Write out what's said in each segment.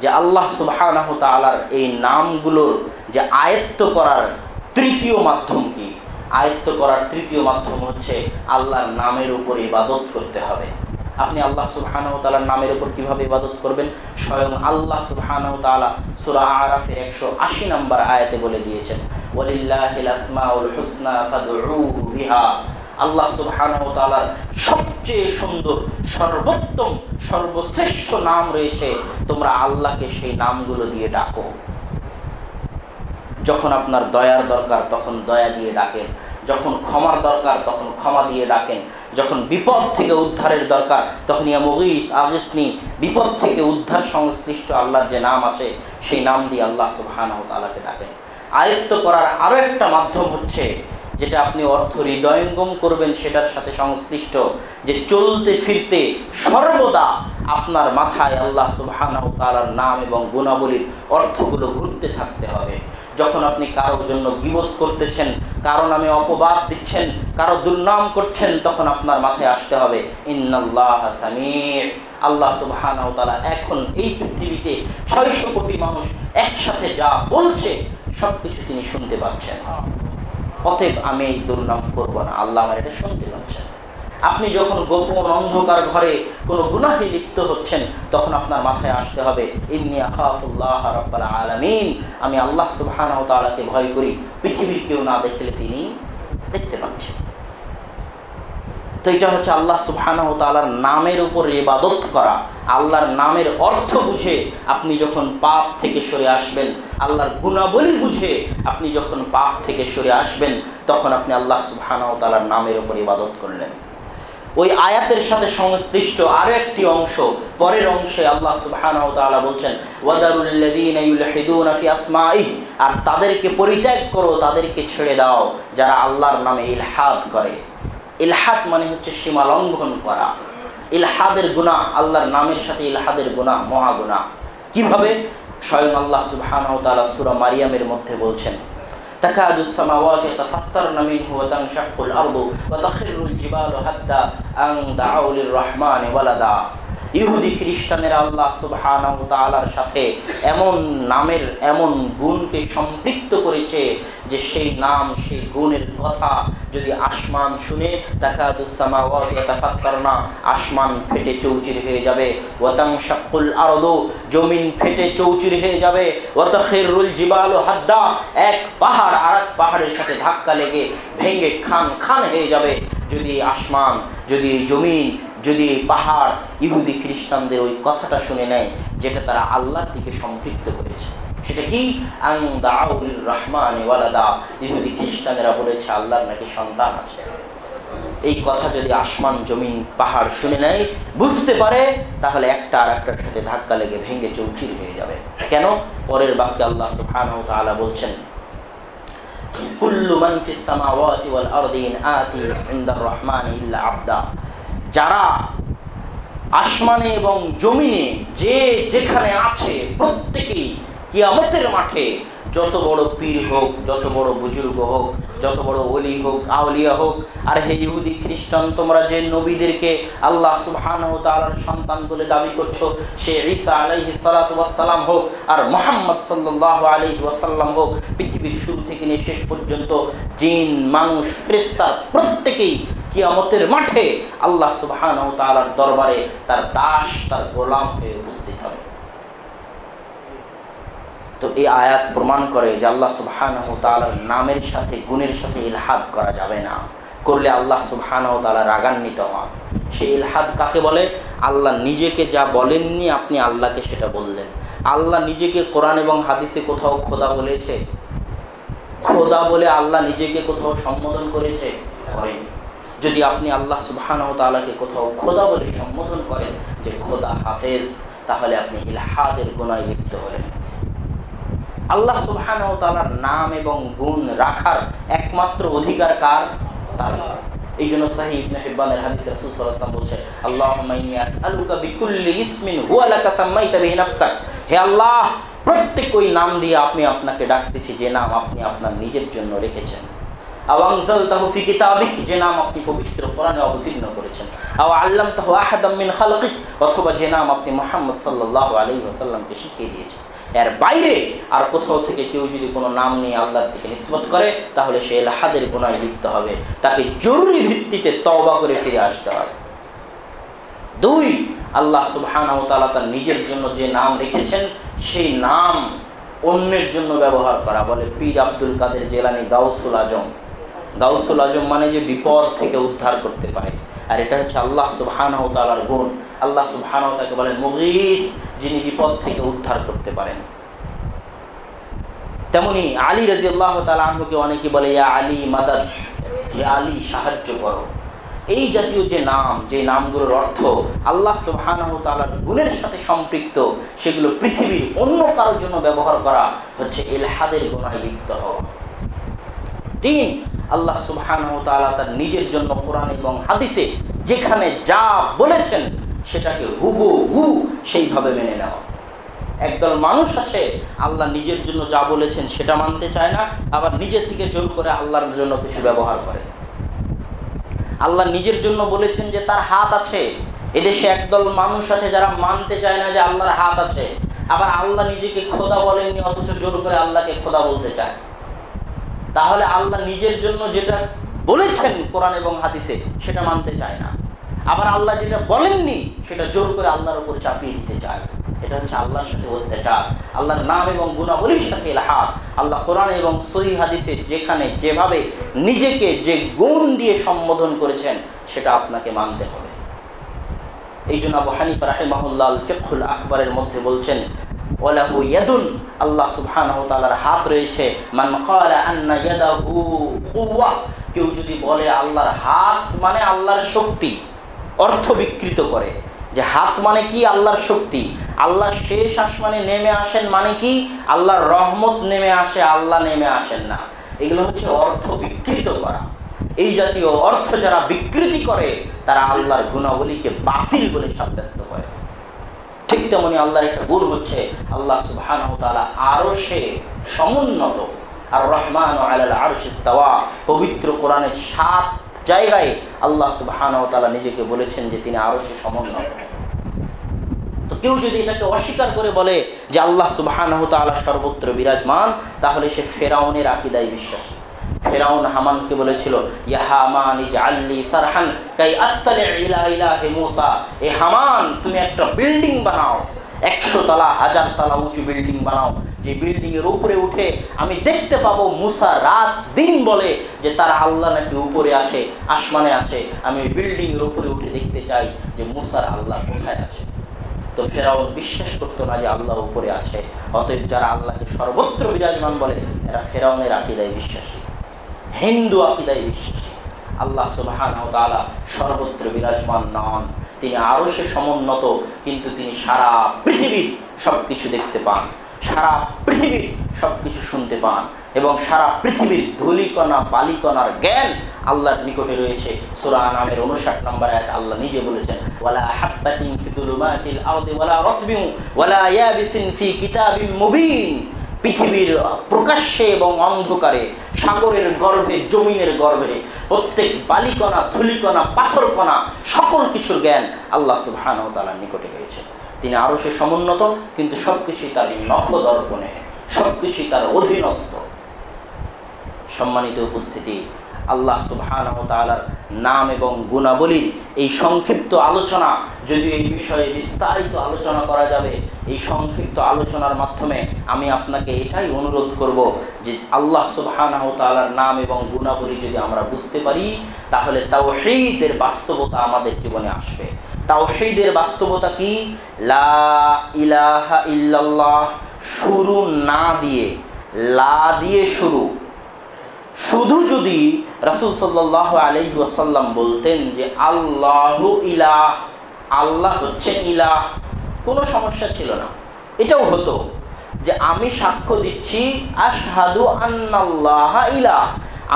যে আল্লাহ সুবাহ তালার এই নামগুলোর যে আয়ত্ত করার তৃতীয় মাধ্যম কি? আয়ত্ত করার তৃতীয় মাধ্যম হচ্ছে আল্লাহর নামের উপর ইবাদত করতে হবে। আপনি আল্লাহ সুবহানাহু তাআলার নামের উপর কীভাবে ইবাদত করবেন? স্বয়ং আল্লাহ সুবহানাহু তাআলা সূরা আরাফের 180 নম্বর আয়াতে বলে দিয়েছেন, ওয়ালিল্লাহিল আল্লাহ সুবহানাহু তাআলার সবচেয়ে সুন্দর, সর্বোত্তম, সর্বশ্রেষ্ঠ নাম রয়েছে, তোমরা আল্লাহকে সেই নামগুলো দিয়ে ডাকো। যখন আপনার দয়ার দরকার, তখন দয়া দিয়ে ডাকেন। যখন ক্ষমার দরকার, তখন ক্ষমা দিয়ে ডাকেন। যখন বিপদ থেকে উদ্ধারের দরকার, তখন ইয়া মুগিস আগিসনি বিপদ থেকে উদ্ধার সংশ্লিষ্ট আল্লাহর যে নাম আছে, সেই নাম দিয়ে আল্লাহ সুবহানাহু তাআলাকে ডাকেন। আয়ত্ত করার আরও একটা মাধ্যম হচ্ছে যেটা আপনি অর্থ হৃদয়ঙ্গম করবেন, সেটার সাথে সংশ্লিষ্ট যে চলতে ফিরতে সর্বদা আপনার মাথায় আল্লাহ সুবহানাহু তাআলার নাম এবং গুণাবলীর অর্থগুলো ঘুরতে থাকতে হবে। যখন আপনি কারোর জন্য গিবোধ করতেছেন, কারও নামে অপবাদ দিচ্ছেন, কারও দুর্নাম করছেন, তখন আপনার মাথায় আসতে হবে, ইন্নাল্লাহ সামির আল্লাহ সুবহানাহু তাআলা এখন এই পৃথিবীতে ছয়শো কোটি মানুষ একসাথে যা বলছে সব কিছু তিনি শুনতে পাচ্ছেন। অতএব আমি এই দুর্নাম করব না। আল্লাহ আমার এটা শুনতে পাচ্ছেন। আপনি যখন গোপন অন্ধকার ঘরে কোনো গুনাহে লিপ্ত হচ্ছেন, তখন আপনার মাথায় আসতে হবে, ইন্নি আখাফুল্লাহ রাব্বাল আলামিন। আমি আল্লাহ সুবহানাহু তাআলাকে ভয় করি, পৃথিবীর কেউ না দেখলে তিনি দেখতে পাচ্ছেন। তো এটা হচ্ছে আল্লাহ সুবহানাহু তাআলার নামের উপর ইবাদত করা। আল্লাহর নামের অর্থ বুঝে আপনি যখন পাপ থেকে সরে আসবেন আল্লাহর গুণাবলী বুঝে আপনি যখন পাপ থেকে সরে আসবেন, তখন আপনি আল্লাহ সুবহানাহু তাআলার নামের উপর ইবাদত করলেন। ওই আয়াতের সাথে সংশ্লিষ্ট আরও একটি অংশ, পরের অংশে আল্লাহ সুবহানাহু তাআলা বলছেন আর তাদেরকে পরিত্যাগ করো, তাদেরকে ছেড়ে দাও, যারা আল্লাহর নামে ইলহাদ করে। ইলহাদ মানে হচ্ছে সীমা লঙ্ঘন করা। ইলহাদের গুণা আল্লাহর নামের সাথে ইলহাদের গুণা মহা গুণা কীভাবে? স্বয়ং আল্লাহ সুবহানাহু তাআলা সূরা মারিয়ামের মধ্যে বলছেন تكاد السماوات يتفطرن منه وتنشق الأرض وتخر الجبال حتى أن دعوا للرحمن ولدا ইহুদি খ্রিস্টানের আল্লাহ সুবহানাহু তাআলার সাথে এমন নামের এমন গুণকে সম্পৃক্ত করেছে যে সেই নাম, সেই গুণের কথা যদি আসমান শুনে তাকাদুস সামাওয়াতি ইয়াতাফাত্তারনা আসমান ফেটে চৌচির হয়ে যাবে। ওয়াতানশাক্কুল আরদু, জমিন ফেটে চৌচির হয়ে যাবে। ওয়াতাখিরুল জিবালু হাদ্দা, এক পাহাড় আরেক পাহাড়ের সাথে ধাক্কা লেগে ভেঙে খান খান হয়ে যাবে। যদি আসমান, যদি জমিন, যদি পাহাড়, ইহুদি খ্রিস্টানদের ওই কথাটা শুনে নেয়, যেটা তারা আল্লাহর দিকে সম্পৃক্ত করেছে। সেটা কি? আং রহমান ওয়ালাদা। ইহুদি খ্রিস্টানেরা বলেছে, আল্লাহর নাকি সন্তান আছে। এই কথা যদি আসমান, জমিন, পাহাড় শুনে নেয়, বুঝতে পারে, তাহলে একটা আর একটার সাথে ধাক্কা লেগে ভেঙে চৌচির হয়ে যাবে। কেন? পরের বাক্যে আল্লাহ সুবহানাহু তাআলা বলছেন যারা আসমানে এবং জমিনে যে যেখানে আছে, প্রত্যেকেই কিয়ামতের মাঠে যত বড় পীর হোক, যত বড় বুজুর্গ হোক, যত বড় অলি হোক, আউলিয়া হোক, আর হে ইহুদি খ্রিস্টান, তোমরা যে নবীদেরকে আল্লাহ সুবহানাহু তাআলার সন্তান বলে দাবি করছ, সে ঈসা আলাইহিস সালাতু ওয়াস সালাম হোক আর মোহাম্মদ সাল্লাল্লাহু আলাইহি ওয়াসাল্লাম হোক, পৃথিবীর শুরু থেকে নিয়ে শেষ পর্যন্ত জিন, মানুষ, ফেরেশতা প্রত্যেকেই কিয়ামতের মাঠে আল্লাহ সুবহানাহু তালার দরবারে তার দাস, তার গোলাম হয়ে উপস্থিত হবে। তো এই আয়াত প্রমাণ করে যে আল্লাহ সুবহানাহু তাআলার নামের সাথে, গুণের সাথে ইলহাদ করা যাবে না। করলে আল্লাহ সুবহানাহু তাআলা রাগান্বিত হন। সেই ইলহাদ কাকে বলে? আল্লাহ নিজেকে যা বলেননি আপনি আল্লাহকে সেটা বললেন। আল্লাহ নিজেকে কোরআন এবং হাদিসে কোথাও খোদা বলেছে? খোদা বলে আল্লাহ নিজেকে কোথাও সম্বোধন করেছে? করেনি। যদি আপনি আল্লাহ সুবহানাহু তাআলাকে কোথাও খোদা বলে সম্বোধন করেন যে খোদা হাফেজ, তাহলে আপনি ইলহাদের গুনায় লিপ্ত হলেন। আল্লাহ সুবহানাহু তাআলার নাম এবং গুণ রাখার একমাত্র অধিকার কার? তার এই জন্য সাহি ইবনে হিব্বানের হাদিসে রাসূল সাল্লাল্লাহু আলাইহি বলছেন, আল্লাহুম্মা ইন্নী আসআলুকা বিকুল্লি হে আল্লাহ, প্রত্যেক ওই নাম দিয়ে আপনি আপনাকে ডাকতেছি, যে নাম আপনি আপনার নিজের জন্য রেখেছেন। আওয়াংজাল তহুফি কিতাবিক, যে নাম আপনি পবিত্র কোরআনে অবতীর্ণ করেছেন। আও আল্লাম তাহু আহাদাম অথবা যে নাম আপনি মোহাম্মদ সাল্লাল্লাহু আলাইহি ওয়াসাল্লামকে শিখিয়ে দিয়েছেন। এর বাইরে আর কোথাও থেকে কেউ যদি কোনো নাম নিয়ে আল্লাহর দিকে নিষ্পত করে, তাহলে সে এলাহাদের গুণায় লিপ্ত হবে। তাকে জরুরি ভিত্তিতে তওবা করে ফিরে আসতে হবে। দুই, আল্লাহ সুবহানাহু তার নিজের জন্য যে নাম রেখেছেন, সেই নাম অন্যের জন্য ব্যবহার করা। বলে পীর আব্দুল কাদের জেলানি গাউসুল আজম। গাউসুল আজম মানে যে বিপদ থেকে উদ্ধার করতে পারে। আর এটা হচ্ছে আল্লাহ সুবহানাহু তাআলার গুণ। আল্লাহ সুবহানাহু তাকে বলেন মুগীথ যিনি বিপদ থেকে উদ্ধার করতে পারেন। তেমনি আলী রাজিয়াল্লাহ তাআলা আনহুকে অনেকে বলে, ইয়া আলী মাদাদ, হে আলী, সাহায্য করো। এই জাতীয় যে নাম, যে নামগুলোর অর্থ আল্লাহ সুবহানাহু তাআলার গুণের সাথে সম্পৃক্ত, সেগুলো পৃথিবীর অন্য কারোর জন্য ব্যবহার করা হচ্ছে এলহাদের গুণায় লিপ্ত হওয়া। তিন, আল্লাহ সুবহানাহু তাআলা তার নিজের জন্য কোরআন এবং হাদিসে যেখানে যা বলেছেন সেটাকে হুবু হু সেইভাবে মেনে নেওয়া একদল মানুষ আছে, আল্লাহ নিজের জন্য যা বলেছেন সেটা মানতে চায় না, আবার নিজে থেকে জোর করে আল্লাহর জন্য কিছু ব্যবহার করে। আল্লাহ নিজের জন্য বলেছেন যে তার হাত আছে। এদেশে একদল মানুষ আছে যারা মানতে চায় না যে আল্লাহর হাত আছে। আবার আল্লাহ নিজেকে খোদা বলেননি, অথচ জোর করে আল্লাহকে খোদা বলতে চায়। তাহলে আল্লাহ নিজের জন্য যেটা বলেছেন কোরআন এবং হাদিসে, সেটা মানতে চায় না। আবার আল্লাহ যেটা বলেননি, সেটা জোর করে আল্লাহর উপর চাপিয়ে দিতে চায়। এটা হচ্ছে আল্লাহর সাথে বলতে অত্যাচার। আল্লাহর নাম এবং গুণাবলীর সাথে এলাহাত। আল্লাহ কোরআন এবং সহি হাদিসে যেখানে যেভাবে নিজেকে যে গুণ দিয়ে সম্বোধন করেছেন, সেটা আপনাকে মানতে হবে। এই জন্য আবু হানিফা রাহেমাহুল্লাহ ফিকুল আকবরের মধ্যে বলছেন ওলাহু ইয়াদুন, আল্লাহ সুবহানাহু তাআলার হাত রয়েছে। মান আন্না ইয়াদাহু কেউ যদি বলে আল্লাহর হাত মানে আল্লাহর শক্তি অর্থ বিকৃত করে। যে হাত মানে কি? আল্লাহর শক্তি। আল্লাহ শেষ আসমানে নেমে আসেন মানে কি? আল্লাহর রহমত নেমে আসে, আল্লাহ নেমে আসেন না। এগুলো হচ্ছে অর্থ বিকৃত করা। এই জাতীয় অর্থ যারা বিকৃতি করে, তারা আল্লাহর গুণাবলীকে বাতিল বলে সাব্যস্ত করে। ঠিক তেমনি আল্লাহর একটা গুণ হচ্ছে, আল্লাহ সুবহানাহু তাআলা আরও সে সমুন্নত। আর রহমান আলাল পবিত্র কোরআনের সাত জায়গায় আল্লাহ সুবহানাহু তাআলা নিজেকে বলেছেন যে তিনি আরও সে সমুন্নত তো কেউ যদি এটাকে অস্বীকার করে বলে যে আল্লাহ সুবহানাহু তাআলা সর্বত্র বিরাজমান, তাহলে সে ফেরাউনের আকিদায় বিশ্বাসী। ফেরাউন হামানকে বলেছিল ইজআল্লি সারহান কাই আত্তালি ইলা ইলাহি মূসা। হামান, তুমি একটা বিল্ডিং বানাও। একশো তালা, হাজার তালা উঁচু বিল্ডিং বানাও। যে বিল্ডিং এর উপরে উঠে, আমি দেখতে পাবো মুসা রাত দিন বলে যে তার আল্লাহ নাকি উপরে আছে, আসমানে আছে। আমি বিল্ডিং এর উপরে উঠে দেখতে চাই যে মুসার আল্লাহ কোথায় আছে। তো ফেরাউন বিশ্বাস করতো না যে আল্লাহ উপরে আছে। অতএব যারা আল্লাহকে সর্বত্র বিরাজমান বলে, এরা ফেরাউনের আকিদায় বিশ্বাসী। হিন্দু আকিদায় বিশ্বাসী। আল্লাহ সুবাহান তালা সর্বত্র বিরাজমান নন। তিনি আরও সে সমুন্নত, কিন্তু তিনি সারা পৃথিবীর সব কিছু দেখতে পান। সারা পৃথিবীর সব কিছু শুনতে পান এবং সারা পৃথিবীর ধুলিকণা, বালিকণার জ্ঞান আল্লাহর নিকটে রয়েছে। সূরা আনামের 59 নম্বর আয়াত আল্লাহ নিজে বলেছেন, ওয়ালা হাব্বাতিন ফি যুলুমাতিল আরদি ওয়ালা রাতবিন ওয়ালা ইয়াবিসিন ফি কিতাবিন মুবিন। পৃথিবীর প্রকাশ্যে এবং অন্ধকারে, সাগরের গর্ভে, জমিনের গর্ভে, প্রত্যেক বালিকণা, ধুলিকণা, পাথরকণা, সকল কিছুর জ্ঞান আল্লাহ সুবহানাহু ওয়া তাআলার নিকটে রয়েছে। তিনি আরও সে সমুন্নত, কিন্তু সব কিছুই তার নখ দর্পণে সব কিছুই তার অধীনস্থ। সম্মানিত উপস্থিতি, আল্লাহ সুবহানাহু তাআলার নাম এবং গুণাবলীর এই সংক্ষিপ্ত আলোচনা যদি এই বিষয়ে বিস্তারিত আলোচনা করা যাবে, এই সংক্ষিপ্ত আলোচনার মাধ্যমে আমি আপনাকে এটাই অনুরোধ করব যে আল্লাহ সুবহানাহু তাআলার নাম এবং গুণাবলী যদি আমরা বুঝতে পারি, তাহলে তাও তাওহীদের বাস্তবতা আমাদের জীবনে আসবে। তাওহীদের বাস্তবতা কি? লা ইলাহা ইল্লাল্লাহ শুরু না দিয়ে, লা দিয়ে শুরু। শুধু যদি রাসুল সাল্লাহ আলহি ওয়াসাল্লাম বলতেন যে আল্লাহ ইলাহ, আল্লাহ হচ্ছেন ইলাহ, কোনো সমস্যা ছিল না। এটাও হতো যে আমি সাক্ষ্য দিচ্ছি, আশহাদু আন্নাল্লাহ ইলাহ।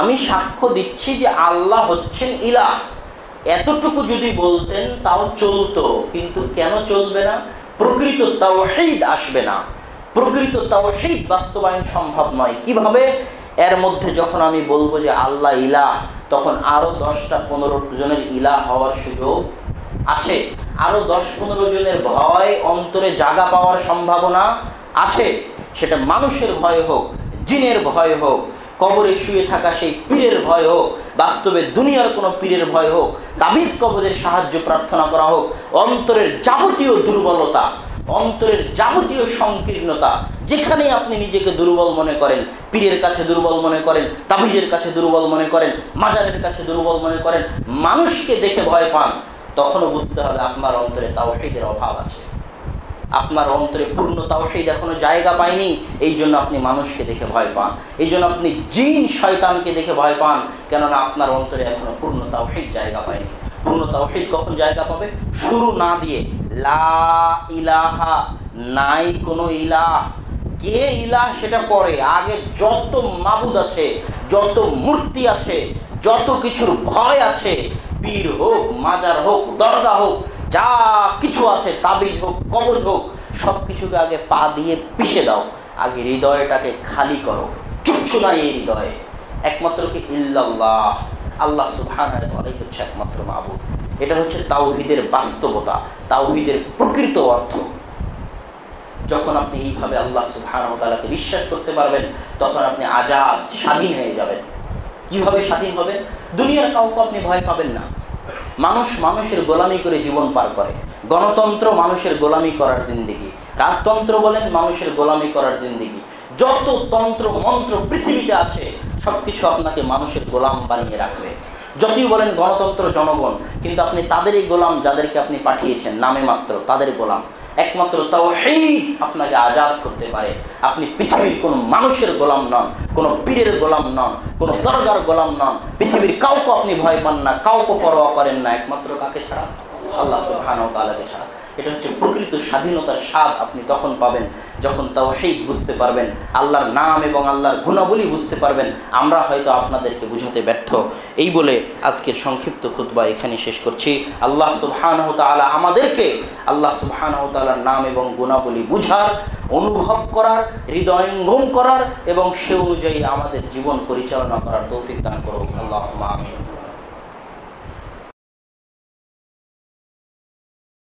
আমি সাক্ষ্য দিচ্ছি যে আল্লাহ হচ্ছেন ইলাহ। এতটুকু যদি বলতেন, তাও চলতো, কিন্তু কেন চলবে না? প্রকৃত তাওহীদ আসবে না। প্রকৃত তাওহীদ বাস্তবায়ন সম্ভব নয়। কীভাবে? এর মধ্যে যখন আমি বলব যে আল্লাহ ইলাহ, তখন আরও দশটা পনেরো জনের ইলাহ হওয়ার সুযোগ আছে। আরও দশ পনেরো জনের ভয় অন্তরে জাগা পাওয়ার সম্ভাবনা আছে। সেটা মানুষের ভয় হোক, জিনের ভয় হোক কবরে শুয়ে থাকা সেই পীরের ভয় হোক, বাস্তবে দুনিয়ার কোনো পীরের ভয় হোক, তাবিজ কবরের সাহায্য প্রার্থনা করা হোক, অন্তরের যাবতীয় দুর্বলতা, অন্তরের যাবতীয় সংকীর্ণতা, যেখানেই আপনি নিজেকে দুর্বল মনে করেন, পীরের কাছে দুর্বল মনে করেন, তাবিজের কাছে দুর্বল মনে করেন, মাজারের কাছে দুর্বল মনে করেন, মানুষকে দেখে ভয় পান, তখনও বুঝতে হবে আপনার অন্তরে তাওহীদের অভাব আছে। আপনার অন্তরে পূর্ণ তাওহীদ এখনও জায়গা পায়নি, এই জন্য আপনি মানুষকে দেখে ভয় পান। এই জন্য আপনি জিন শয়তানকে দেখে ভয় পান, কেননা আপনার অন্তরে এখনও পূর্ণ তাওহীদ জায়গা পায়নি। পূর্ণ তাওহীদ কখন জায়গা পাবে? শুরু না দিয়ে, লা ইলাহা, নাই কোনো ইলাহ। কে ইলাহ? সেটা পরে। আগে যত মাবুদ আছে, যত মূর্তি আছে, যত কিছুর ভয় আছে, পীর হোক, মাজার হোক, দরগা হোক যা কিছু আছে, তাবিজ হোক, কবজ হোক সব কিছুকে আগে পা দিয়ে পিষে দাও। আগে হৃদয়টাকে খালি করো। কিচ্ছু নাই এই হৃদয়ে। একমাত্র কি ইল্লাল্লাহ? আল্লাহ সুবহানাহু হচ্ছে একমাত্র মাবুদ। এটা হচ্ছে তাওহিদের বাস্তবতা, তাওহিদের প্রকৃত অর্থ। যখন আপনি এইভাবে আল্লাহ সুবহানাহু তাআলাকে বিশ্বাস করতে পারবেন, তখন আপনি আজাদ, স্বাধীন হয়ে যাবেন। কীভাবে স্বাধীন হবেন? দুনিয়ার কাউকে আপনি ভয় পাবেন না। মানুষ মানুষের গোলামি করে জীবন পার করে। গণতন্ত্র মানুষের গোলামি করার জিন্দিগি। রাজতন্ত্র বলেন মানুষের গোলামি করার জিন্দিগি। যত তন্ত্র, মন্ত্র পৃথিবীতে আছে সব কিছু আপনাকে মানুষের গোলাম বানিয়ে রাখবে। যতই বলেন গণতন্ত্র জনগণ, কিন্তু আপনি তাদেরই গোলাম যাদেরকে আপনি পাঠিয়েছেন, নামে মাত্র তাদের গোলাম। একমাত্র তাওহীদ আপনাকে আজাদ করতে পারে। আপনি পৃথিবীর কোনো মানুষের গোলাম নন, কোনো পীরের গোলাম নন, কোনো দরগার গোলাম নন। পৃথিবীর কাউকে আপনি ভয় পান না, কাউকে পরোয়া করেন না, একমাত্র কাকে ছাড়া? আল্লাহ সুবহানাহু ওয়া ছাড়া। এটা হচ্ছে প্রকৃত স্বাধীনতার স্বাদ আপনি তখন পাবেন। যখন তাওহীদ বুঝতে পারবেন, আল্লাহর নাম এবং আল্লাহর গুণাবলী বুঝতে পারবেন, আমরা হয়তো আপনাদেরকে বুঝাতে ব্যর্থ। এই বলে আজকের সংক্ষিপ্ত খুতবা এখানে শেষ করছি। আল্লাহ সুবহানাহু তাআলা আমাদেরকে আল্লাহ সুবহানাহু তাআলার নাম এবং গুণাবলী বুঝার, অনুভব করার, হৃদয়ঙ্গম করার এবং সে অনুযায়ী আমাদের জীবন পরিচালনা করার তৌফিক দান করুক। আল্লাহ আমিন।